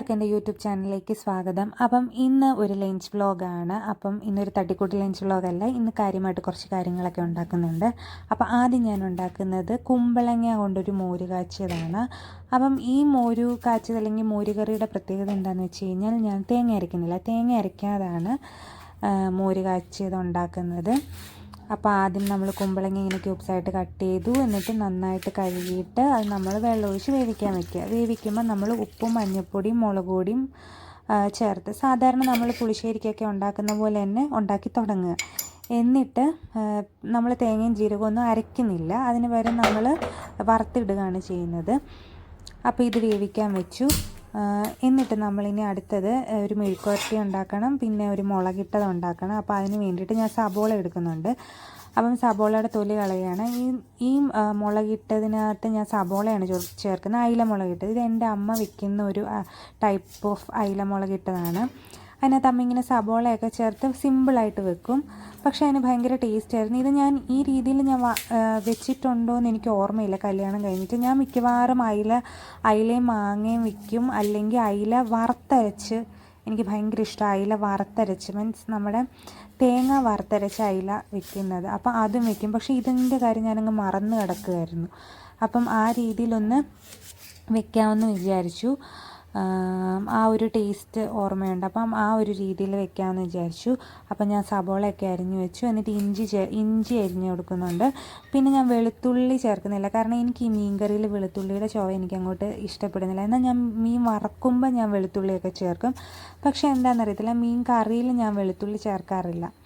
എല്ലാവർക്കും എന്റെ യൂട്യൂബ് ചാനലിലേക്ക് സ്വാഗതം. അപ്പം ഇന്ന് ഒരു ലഞ്ച് വ്ളോഗാണ്. അപ്പം ഇന്നൊരു തട്ടിക്കൂട്ട് ലഞ്ച് വ്ളോഗല്ല ഇന്ന് കാര്യമായിട്ട് കുറച്ച് കാര്യങ്ങളൊക്കെ ഉണ്ടാക്കുന്നുണ്ട്. അപ്പം ആദ്യം ഞാൻ ഉണ്ടാക്കുന്നത് കുമ്പളങ്ങ കൊണ്ടൊരു മോര് കാച്ചിയതാണ്. അപ്പം ഈ മോര് കാച്ചത് അല്ലെങ്കിൽ മോരുകറിയുടെ പ്രത്യേകത എന്താണെന്ന് വെച്ച് കഴിഞ്ഞാൽ ഞാൻ തേങ്ങ അരയ്ക്കുന്നില്ല തേങ്ങ അരയ്ക്കാതാണ് മോര് കാച്ചിയത് ഉണ്ടാക്കുന്നത്. അപ്പോൾ ആദ്യം നമ്മൾ കുമ്പളങ്ങ ഇങ്ങനെ ക്യൂബ്സായിട്ട് കട്ട് ചെയ്തു. എന്നിട്ട് നന്നായിട്ട് കഴുകിയിട്ട് അത് നമ്മൾ വെള്ളമൊഴിച്ച് വേവിക്കാൻ വെക്കുക. വേവിക്കുമ്പോൾ നമ്മൾ ഉപ്പും മഞ്ഞൾപ്പൊടിയും മുളക് പൊടിയും ചേർത്ത് സാധാരണ നമ്മൾ പുളിശ്ശേരിക്കൊക്കെ ഉണ്ടാക്കുന്ന പോലെ തന്നെ ഉണ്ടാക്കി തുടങ്ങുക. എന്നിട്ട് നമ്മൾ തേങ്ങയും ജീരകവും ഒന്നും അരയ്ക്കുന്നില്ല. അതിന് പകരം നമ്മൾ വറുത്തിടുകയാണ് ചെയ്യുന്നത്. അപ്പോൾ ഇത് വേവിക്കാൻ വെച്ചു. എന്നിട്ട് നമ്മളിനി അടുത്തത് ഒരു മെഴുക്കുവരട്ടി ഉണ്ടാക്കണം പിന്നെ ഒരു മുളകിട്ടത് ഉണ്ടാക്കണം. അപ്പോൾ അതിന് വേണ്ടിയിട്ട് ഞാൻ സബോള എടുക്കുന്നുണ്ട്. അപ്പം സബോളയുടെ തൊലി കളയാണ്. ഈ ഈ മുളകിട്ടതിനകത്ത് ഞാൻ സബോളയാണ് ചേർക്കുന്നത്. അയില മുളകിട്ടത്. ഇത് എന്റെ അമ്മ വെക്കുന്ന ഒരു ടൈപ്പ് ഓഫ് അയില മുളകിട്ടതാണ്. അതിനകത്ത് അമ്മ ഇങ്ങനെ സബോളയൊക്കെ ചേർത്ത് സിമ്പിളായിട്ട് വെക്കും. പക്ഷേ അതിന് ഭയങ്കര ടേസ്റ്റ് ആയിരുന്നു. ഇത് ഞാൻ ഈ രീതിയിൽ ഞാൻ വെച്ചിട്ടുണ്ടോ എന്ന് എനിക്ക് ഓർമ്മയില്ല. കല്യാണം കഴിഞ്ഞിട്ട് ഞാൻ മിക്കവാറും അയില അയിലയും മാങ്ങയും വിൽക്കും അല്ലെങ്കിൽ അയില വറുത്തരച്ച് എനിക്ക് ഭയങ്കര ഇഷ്ടമാണ് അയില വറുത്തരച്ച്. മീൻസ് നമ്മുടെ തേങ്ങ വറുത്തരച്ച അയില വെക്കുന്നത്. അപ്പം അതും വെക്കും. പക്ഷേ ഇതിന്റെ കാര്യം ഞാനങ്ങ് മറന്നു കിടക്കുമായിരുന്നു അപ്പം ആ രീതിയിലൊന്ന് വെക്കാമെന്ന് വിചാരിച്ചു. ആം, ഒരു ടേസ്റ്റ് ഓർമ്മയുണ്ട്. അപ്പം ആ ഒരു രീതിയിൽ വെക്കാമെന്ന് വിചാരിച്ചു. അപ്പം ഞാൻ സബോളയൊക്കെ അരിഞ്ഞു വെച്ചു. എന്നിട്ട് ഇഞ്ചി ഇഞ്ചി അരിഞ്ഞു കൊടുക്കുന്നുണ്ട്. പിന്നെ ഞാൻ വെളുത്തുള്ളി ചേർക്കുന്നില്ല. കാരണം എനിക്ക് ഈ മീൻ കറിയിൽ വെളുത്തുള്ളിയുടെ ചുവ എനിക്ക് അങ്ങോട്ട് ഇഷ്ടപ്പെടുന്നില്ല. എന്നാൽ ഞാൻ മീൻ വറക്കുമ്പോൾ ഞാൻ വെളുത്തുള്ളിയൊക്കെ ചേർക്കും. പക്ഷേ എന്താണെന്നറിയത്തില്ല. മീൻ കറിയിൽ ഞാൻ വെളുത്തുള്ളി ചേർക്കാറില്ല.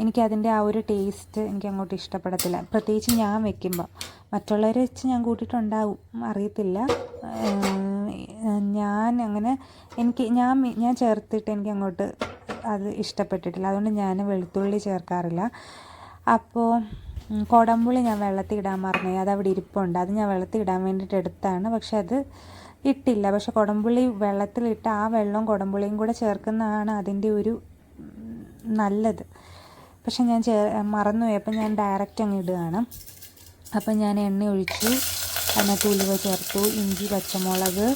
എനിക്കതിന്റെ ആ ഒരു ടേസ്റ്റ് എനിക്ക് അങ്ങോട്ട് ഇഷ്ടപ്പെടത്തില്ല. പ്രത്യേകിച്ച് ഞാൻ വെക്കുമ്പോൾ മറ്റുള്ളവരെ വെച്ച് ഞാൻ കൂട്ടിയിട്ടുണ്ടാവും. അറിയത്തില്ല. ഞാൻ അങ്ങനെ എനിക്ക് ഞാൻ ഞാൻ ചേർത്തിട്ട് എനിക്ക് അങ്ങോട്ട് അത് ഇഷ്ടപ്പെട്ടിട്ടില്ല. അതുകൊണ്ട് ഞാൻ വെളുത്തുള്ളി ചേർക്കാറില്ല. അപ്പോൾ ഉം, കുടംപുളി ഞാൻ വെള്ളത്തിൽ ഇടാൻ മറന്നു അത് അവിടെ ഇരിപ്പുണ്ട്. അത് ഞാൻ വെള്ളത്തിൽ ഇടാൻ വേണ്ടിയിട്ട് എടുത്താണ്. പക്ഷെ അത് ഇട്ടില്ല. പക്ഷെ കുടംപുളി വെള്ളത്തിലിട്ട് ആ വെള്ളവും കുടംപുളിയും കൂടെ ചേർക്കുന്നതാണ് അതിന്റെ ഒരു നല്ലത്. പക്ഷെ ഞാൻ ചേ മറന്നുപോയി. അപ്പം ഞാൻ ഡയറക്റ്റ് അങ്ങ് ഇടുകയാണ്. അപ്പം ഞാൻ എണ്ണ ഒഴിച്ചു അതിനകത്ത് ഉലുവ ചേർത്തു ഇഞ്ചി പച്ചമുളക്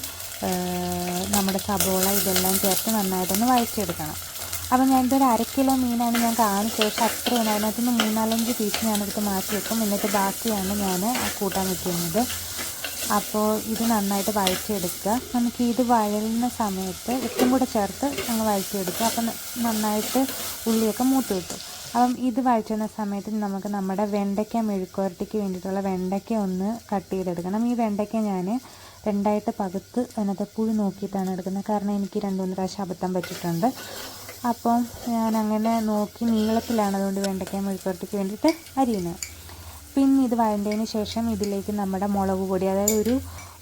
നമ്മുടെ സബോള ഇതെല്ലാം ചേർത്ത് നന്നായിട്ടൊന്ന് വഴച്ചെടുക്കണം അപ്പം ഞാൻ ഇതൊരു അര കിലോ മീനാണ് ഞാൻ കാണിച്ചത്. പക്ഷെ അത്രയാണ് അതിനകത്ത് നിന്ന് മൂന്നാലഞ്ച് പീസ് ഞാനെടുത്ത് മാറ്റി വെക്കും എന്നിട്ട് ബാക്കിയാണ് ഞാൻ കൂട്ടാൻ വെക്കുന്നത്. അപ്പോൾ ഇത് നന്നായിട്ട് വഴറ്റിയെടുക്കുക. നമുക്ക് ഇത് വഴലുന്ന സമയത്ത് ഉപ്പും കൂടെ ചേർത്ത് നമ്മൾ വഴറ്റിയെടുക്കുക. അപ്പം നന്നായിട്ട് ഉള്ളിയൊക്കെ മൂത്ത് കിട്ടും. അപ്പം ഇത് വഴറ്റുന്ന സമയത്ത് നമുക്ക് നമ്മുടെ വെണ്ടയ്ക്ക മെഴുക്കുവരട്ടിക്ക് വേണ്ടിയിട്ടുള്ള വെണ്ടയ്ക്ക ഒന്ന് കട്ട് ചെയ്തെടുക്കണം. ഈ വെണ്ടയ്ക്ക ഞാൻ രണ്ടായിട്ട് പകുത്ത് അതിനകത്ത് പുഴി നോക്കിയിട്ടാണ് എടുക്കുന്നത്. കാരണം എനിക്ക് രണ്ട് മൂന്ന് പ്രാവശ്യം അബദ്ധം പറ്റിയിട്ടുണ്ട്. അപ്പം ഞാൻ അങ്ങനെ നോക്കി നീളത്തിലാണ് അതുകൊണ്ട് വെണ്ടയ്ക്ക മെഴുക്കുവരട്ടിക്ക് വേണ്ടിയിട്ട് അരിയുന്നത്. പിന്നെ ഇത് വഴണ്ടതിന് ശേഷം ഇതിലേക്ക് നമ്മുടെ മുളക് പൊടി അതായത് ഒരു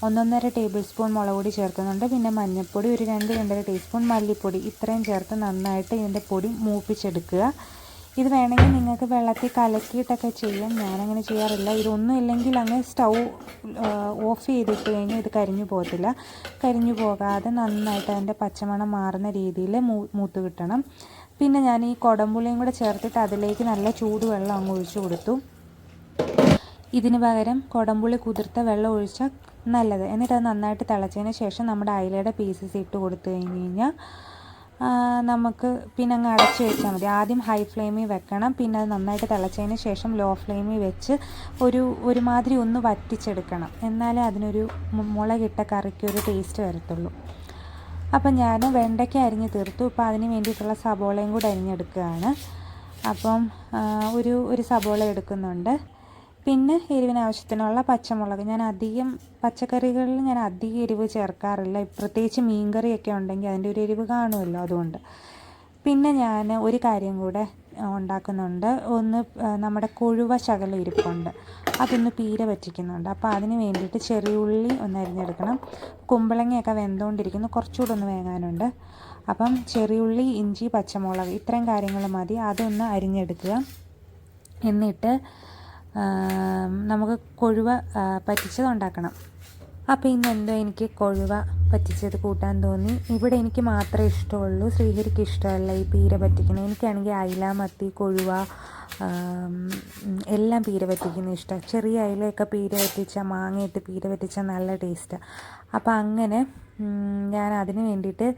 ഒന്നൊന്നര ടേബിൾ സ്പൂൺ മുളക് പൊടി ചേർക്കുന്നുണ്ട്. പിന്നെ മഞ്ഞൾപ്പൊടി ഒരു രണ്ട് രണ്ടര ടീസ്പൂൺ മല്ലിപ്പൊടി. ഇത്രയും ചേർത്ത് നന്നായിട്ട് ഇതിന്റെ പൊടി മൂപ്പിച്ചെടുക്കുക. ഇത് വേണമെങ്കിൽ നിങ്ങൾക്ക് വെള്ളത്തിൽ കലക്കിയിട്ടൊക്കെ ചെയ്യാം. ഞാനങ്ങനെ ചെയ്യാറില്ല. ഇതൊന്നും ഇല്ലെങ്കിൽ അങ്ങ് സ്റ്റൗ ഓഫ് ചെയ്തിട്ട് കഴിഞ്ഞാൽ ഇത് കരിഞ്ഞു പോകത്തില്ല. കരിഞ്ഞു പോകാതെ നന്നായിട്ട് അതിന്റെ പച്ചമണം മാറുന്ന രീതിയിൽ മൂത്ത് കിട്ടണം. പിന്നെ ഞാൻ ഈ കൊടമ്പുളിയും കൂടെ ചേർത്തിട്ട് അതിലേക്ക് നല്ല ചൂടുവെള്ളം അങ്ങ് ഒഴിച്ചു കൊടുത്തു. ഇതിന് പകരം കുടംപുളി കുതിർത്ത വെള്ളം ഒഴിച്ചാൽ നല്ലത്. എന്നിട്ട് അത് നന്നായിട്ട് തിളച്ചതിന് ശേഷം നമ്മുടെ അയിലയുടെ പീസസ് ഇട്ട് കൊടുത്തു കഴിഞ്ഞ് കഴിഞ്ഞാൽ നമുക്ക് പിന്നെ അങ്ങ് അടച്ച് വെച്ചാൽ മതി. ആദ്യം ഹൈ ഫ്ലെയിമിൽ വെക്കണം. പിന്നെ അത് നന്നായിട്ട് തിളച്ചതിന് ശേഷം ലോ ഫ്ലെയിമിൽ വെച്ച് ഒരു ഒരുമാതിരി ഒന്ന് വറ്റിച്ചെടുക്കണം. എന്നാലേ അതിനൊരു മുളകിട്ട കറിക്ക് ഒരു ടേസ്റ്റ് വരത്തുള്ളൂ. അപ്പം ഞാൻ വെണ്ടയ്ക്ക അരിഞ്ഞ് തീർത്തു. ഇപ്പോൾ അതിന് വേണ്ടിയിട്ടുള്ള സബോളയും കൂടെ അരിഞ്ഞെടുക്കുകയാണ്. അപ്പം ഒരു ഒരു സബോള എടുക്കുന്നുണ്ട്. പിന്നെ എരിവിന് ആവശ്യത്തിനുള്ള പച്ചമുളക്. ഞാൻ അധികം പച്ചക്കറികളിൽ ഞാൻ അധികം എരിവ് ചേർക്കാറില്ല. പ്രത്യേകിച്ച് മീൻകറിയൊക്കെ ഉണ്ടെങ്കിൽ അതിന്റെ ഒരു എരിവ് കാണുമല്ലോ അതുകൊണ്ട്. പിന്നെ ഞാൻ ഒരു കാര്യം കൂടെ ഉണ്ടാക്കുന്നുണ്ട്. ഒന്ന് നമ്മുടെ കൊഴുവ ശകലം ഇരിപ്പുണ്ട്. അതൊന്ന് പീര പറ്റിക്കുന്നുണ്ട്. അപ്പോൾ അതിന് വേണ്ടിയിട്ട് ചെറിയ ഉള്ളി ഒന്ന് അരിഞ്ഞെടുക്കണം. കുമ്പളങ്ങയൊക്കെ വെന്തുകൊണ്ടിരിക്കുന്നു. കുറച്ചുകൂടെ ഒന്ന് വേകാനുണ്ട്. അപ്പം ചെറിയുള്ളി ഇഞ്ചി പച്ചമുളക് ഇത്രയും കാര്യങ്ങൾ മതി. അതൊന്ന് അരിഞ്ഞെടുക്കുക. എന്നിട്ട് നമുക്ക് കൊഴുവ പറ്റിച്ചത് ഉണ്ടാക്കണം. അപ്പോൾ ഇന്ന് എന്തോ എനിക്ക് കൊഴുവ പറ്റിച്ചത് കൂട്ടാൻ തോന്നി. ഇവിടെ എനിക്ക് മാത്രമേ ഇഷ്ടമുള്ളൂ. ശ്രീഹരിക്ക് ഇഷ്ടമല്ല ഈ പീര പറ്റിക്കുന്നത്. എനിക്കാണെങ്കിൽ അയില മത്തി കൊഴുവ എല്ലാം പീര പറ്റിക്കുന്ന ഇഷ്ടമാണ് ചെറിയ അയിലയൊക്കെ പീര പറ്റിച്ച മാങ്ങയിട്ട് പീര പറ്റിച്ച നല്ല ടേസ്റ്റാണ് അപ്പോൾ അങ്ങനെ ഞാൻ അതിന് വേണ്ടിയിട്ട്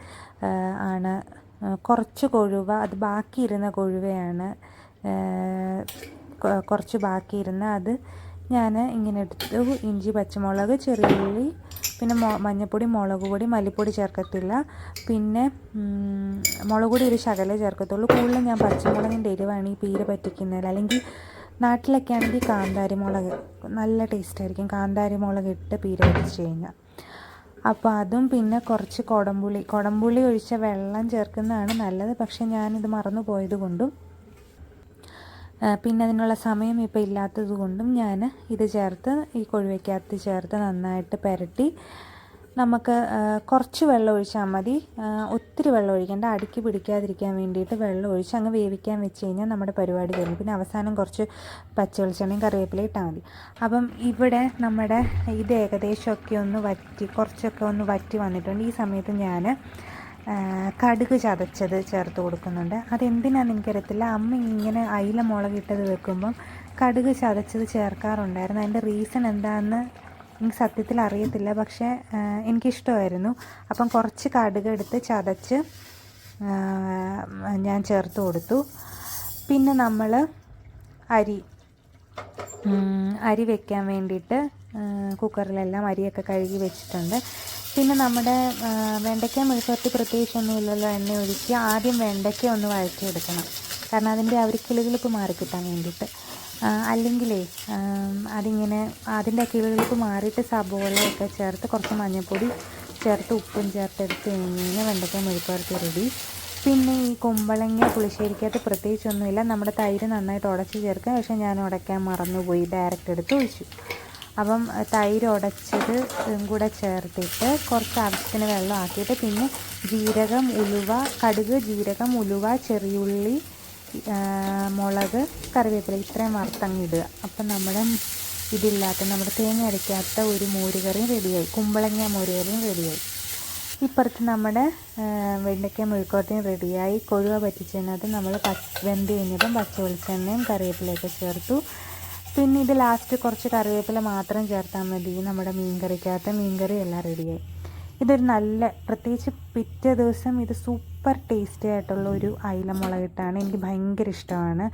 ആണ് കുറച്ച് കൊഴുവ അത് ബാക്കിയിരുന്ന കൊഴുവയാണ് കുറച്ച് ബാക്കിയിരുന്ന അത് ഞാൻ ഇങ്ങനെ എടുത്തു ഇഞ്ചി പച്ചമുളക് ചെറിയുള്ളി പിന്നെ മോ മഞ്ഞൾപ്പൊടി മുളക് പൊടി മല്ലിപ്പൊടി ചേർക്കത്തില്ല. പിന്നെ മുളക് പൊടി ഒരു ശകലേ ചേർക്കത്തുള്ളൂ. കൂടുതലും ഞാൻ പച്ചമുളകിന്റെ എരിവാണ് ഈ പീര പറ്റിക്കുന്നത്. അല്ലെങ്കിൽ നാട്ടിലൊക്കെ ആണെങ്കിൽ കാന്താരി മുളക് നല്ല ടേസ്റ്റ് ആയിരിക്കും. കാന്താരി മുളക് ഇട്ട് പീര പറ്റിച്ച് കഴിഞ്ഞാൽ അപ്പോൾ അതും പിന്നെ കുറച്ച് കുടംപുളി. കുടംപുളി ഒഴിച്ച വെള്ളം ചേർക്കുന്നതാണ് നല്ലത്. പക്ഷേ ഞാനിത് മറന്നു പോയത് കൊണ്ടും പിന്നെ അതിനുള്ള സമയം ഇപ്പോൾ ഇല്ലാത്തത് കൊണ്ടും ഞാൻ ഇത് ചേർത്ത് ഈ കൊഴുവയ്ക്കകത്ത് ചേർത്ത് നന്നായിട്ട് പുരട്ടി. നമുക്ക് കുറച്ച് വെള്ളം ഒഴിച്ചാൽ മതി. ഒത്തിരി വെള്ളം ഒഴിക്കേണ്ട അടുക്കി പിടിക്കാതിരിക്കാൻ വേണ്ടിയിട്ട് വെള്ളം ഒഴിച്ച് അങ്ങ് വേവിക്കാൻ വെച്ച് കഴിഞ്ഞാൽ നമ്മുടെ പരിപാടി കഴിഞ്ഞു പിന്നെ അവസാനം കുറച്ച് പച്ച വെളിച്ചെണ്ണയും കറിവേപ്പിലയും ഇട്ടാൽ മതി. അപ്പം ഇവിടെ നമ്മുടെ ഇത് ഏകദേശമൊക്കെ ഒന്ന് വറ്റി കുറച്ചൊക്കെ ഒന്ന് വറ്റി വന്നിട്ടുണ്ട്. ഈ സമയത്ത് ഞാൻ കടുക് ചതച്ചത് ചേർത്ത് കൊടുക്കുന്നുണ്ട്. അതെന്തിനാണെന്ന് എനിക്കറിയത്തില്ല അമ്മ ഇങ്ങനെ അയില മുളകിട്ടത് വെക്കുമ്പം കടുക് ചതച്ചത് ചേർക്കാറുണ്ടായിരുന്നു. അതിന്റെ റീസൺ എന്താണെന്ന് എനിക്ക് സത്യത്തിൽ അറിയത്തില്ല. പക്ഷേ എനിക്കിഷ്ടമായിരുന്നു. അപ്പം കുറച്ച് കടുക് എടുത്ത് ചതച്ച് ഞാൻ ചേർത്ത് കൊടുത്തു. പിന്നെ നമ്മൾ അരി അരി വെക്കാൻ വേണ്ടിയിട്ട് കുക്കറിലെല്ലാം അരിയൊക്കെ കഴുകി വെച്ചിട്ടുണ്ട്. പിന്നെ നമ്മുടെ വെണ്ടയ്ക്ക മെഴുക്കുവരട്ടി പ്രത്യേകിച്ചൊന്നുമില്ലല്ലോ എണ്ണ ഒഴിച്ച് ആദ്യം വെണ്ടയ്ക്ക ഒന്ന് വഴറ്റിയെടുക്കണം. കാരണം അതിന്റെ ആ ഒരു കിളുകിളിപ്പ് മാറി കിട്ടാൻ വേണ്ടിയിട്ട് അല്ലെങ്കിലേ അതിങ്ങനെ അതിന്റെ കിളുകിളിപ്പ് മാറിയിട്ട് സബോളയൊക്കെ ചേർത്ത് കുറച്ച് മഞ്ഞൾപ്പൊടി ചേർത്ത് ഉപ്പും ചേർത്ത് എടുത്ത് കഴിഞ്ഞ് കഴിഞ്ഞാൽ വെണ്ടയ്ക്ക മെഴുക്കുവരട്ടി റെഡി. പിന്നെ ഈ കുമ്പളങ്ങ പുളിശ്ശേരിക്കകത്ത് പ്രത്യേകിച്ചൊന്നുമില്ല. നമ്മുടെ തൈര് നന്നായിട്ട് ഉടച്ച് ചേർക്കാം പക്ഷേ ഞാൻ ഉടയ്ക്കാൻ മറന്നുപോയി. ഡയറക്റ്റ് എടുത്ത് ഒഴിച്ചു. അപ്പം തൈര് ഉടച്ചത് കൂടെ ചേർത്തിട്ട് കുറച്ച് ആവശ്യത്തിന് വെള്ളം ആക്കിയിട്ട് പിന്നെ ജീരകം ഉലുവ കടുക് ജീരകം ഉലുവ ചെറിയുള്ളി മുളക് കറിവേപ്പില ഇത്രയും വറുത്തങ്ങിടുക അപ്പം നമ്മുടെ ഇതില്ലാത്ത നമ്മുടെ തേങ്ങ അരയ്ക്കാത്ത ഒരു മോരുകറിയും റെഡിയായി. കുമ്പളങ്ങ മോരുകറിയും റെഡിയായി. ഇപ്പുറത്ത് നമ്മുടെ വെണ്ടയ്ക്ക മെഴുക്കോട്ടയും റെഡിയായി. കൊഴുവ പറ്റിച്ചതിനകത്ത് നമ്മൾ പച്ച വെന്ത് കഴിഞ്ഞപ്പം പച്ച വെളിച്ചെണ്ണയും കറിവേപ്പിലയൊക്കെ ചേർത്തു. പിന്നെ ഇത് ലാസ്റ്റ് കുറച്ച് കറിവേപ്പില മാത്രം ചേർത്താൽ മതി. നമ്മുടെ മീൻ കറിക്കകത്ത് മീൻ കറി എല്ലാം റെഡിയായി ഇതൊരു നല്ല പ്രത്യേകിച്ച് പിറ്റേ ദിവസം ഇത് സൂപ്പർ ടേസ്റ്റി ആയിട്ടുള്ള ഒരു അയില മുളകിട്ടാണ് എനിക്ക് ഭയങ്കര ഇഷ്ടമാണ്.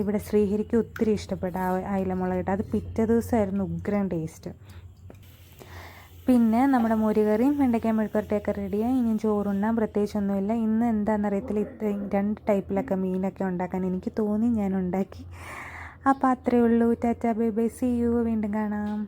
ഇവിടെ ശ്രീഹരിക്ക് ഒത്തിരി ഇഷ്ടപ്പെട്ട ആ അയില മുളകിട്ട് അത് പിറ്റേ ദിവസമായിരുന്നു ഉഗ്രൻ ടേസ്റ്റ് പിന്നെ നമ്മുടെ മോരുകറിയും വെണ്ടയ്ക്ക മെഴുക്കുരട്ടിയൊക്കെ റെഡിയായി ഇനിയും ചോറുണ്ണാൻ പ്രത്യേകിച്ചൊന്നുമില്ല. ഇന്ന് എന്താണെന്നറിയത്തില്ല ഇത്രയും രണ്ട് ടൈപ്പിലൊക്കെ മീനൊക്കെ ഉണ്ടാക്കാൻ എനിക്ക് തോന്നി ഞാൻ ഉണ്ടാക്കി. അപ്പോൾ അത്രയേ ഉള്ളൂ. Ta ta bye bye. See you വീണ്ടും കാണാം.